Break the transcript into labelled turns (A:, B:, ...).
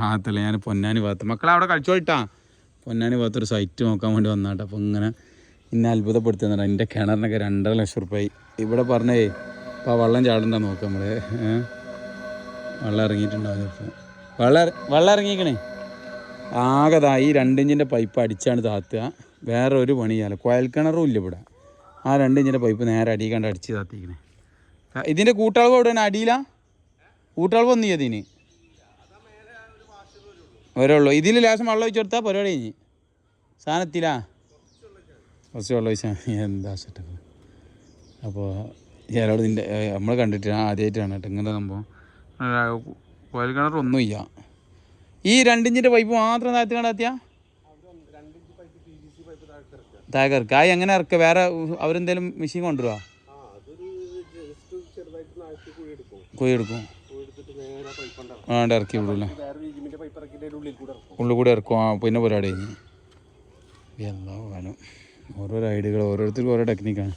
A: റാഹത്തല്ല. ഞാൻ പൊന്നാനി ഭാഗത്ത്. മക്കളെ അവിടെ കളിച്ചോളിട്ടാ പൊന്നാനി ഭാഗത്ത് ഒരു സൈറ്റ് നോക്കാൻ വേണ്ടി വന്നാട്ടെ. അപ്പോൾ ഇങ്ങനെ ഇന്നെ അത്ഭുതപ്പെടുത്തുന്നുണ്ട് എന്റെ കിണറിനൊക്കെ രണ്ടര ലക്ഷം റുപ്യ ഇവിടെ പറഞ്ഞേ ഇപ്പോൾ വെള്ളം ചാടണ്ട നോക്കാം നമ്മൾ വെള്ളം ഇറങ്ങിയിട്ടുണ്ടാവും ചിലപ്പോൾ വെള്ളം വെള്ളം ഇറങ്ങിക്കണേ. ആകെതാ ഈ രണ്ടിഞ്ചിന്റെ പൈപ്പ് അടിച്ചാണ് താത്തുക. വേറെ ഒരു പണിയാല കുഴൽ കിണറും ഇല്ല ഇവിടെ. ആ രണ്ടിഞ്ചിന്റെ പൈപ്പ് നേരെ അടി കണ്ട് അടിച്ച് താത്തിക്കണേ. ഇതിന്റെ കൂട്ടളവ് എവിടെയാണ്? അടിയിലാ? കൂട്ടളവ് ഒന്നും ഇതിന് ഉള്ളൂ. ഇതിൽ ലാസം വെള്ളം ഒഴിച്ചു കൊടുത്താൽ പരിപാടി കഴിഞ്ഞ്. സാധനത്തിലാ. കുറച്ച് വെള്ളം ഒഴിച്ചാൽ എന്താ സെറ്റപ്പ്? അപ്പോൾ ചിലവിടെ നിന്റെ നമ്മൾ കണ്ടിട്ട് ആദ്യമായിട്ടാണ് കേട്ടോ ഇങ്ങനത്തെ സംഭവം. കോയൽ കിണർ ഒന്നുമില്ല ഈ രണ്ടിഞ്ചിന്റെ പൈപ്പ് മാത്രം താഴ്ത്തി കണ്ടെത്തിയാ താഴെ ഇറക്കുക ആ എങ്ങനെ ഇറക്കുക വേറെ അവരെന്തേലും മെഷീൻ കൊണ്ടുവരുവാ? കുഴി എടുക്കും. ആണ്ട് ഇറക്കി വിടൂല്ലേ? ഉള്ളിൽ കൂടെ ഇറക്കും. ആ പിന്നെ പരിപാടി. കഴിഞ്ഞ് എന്താ കാലം ഓരോരോ ഐഡിയകൾ ഓരോരുത്തർക്കും ഓരോ ടെക്നിക്കാണ്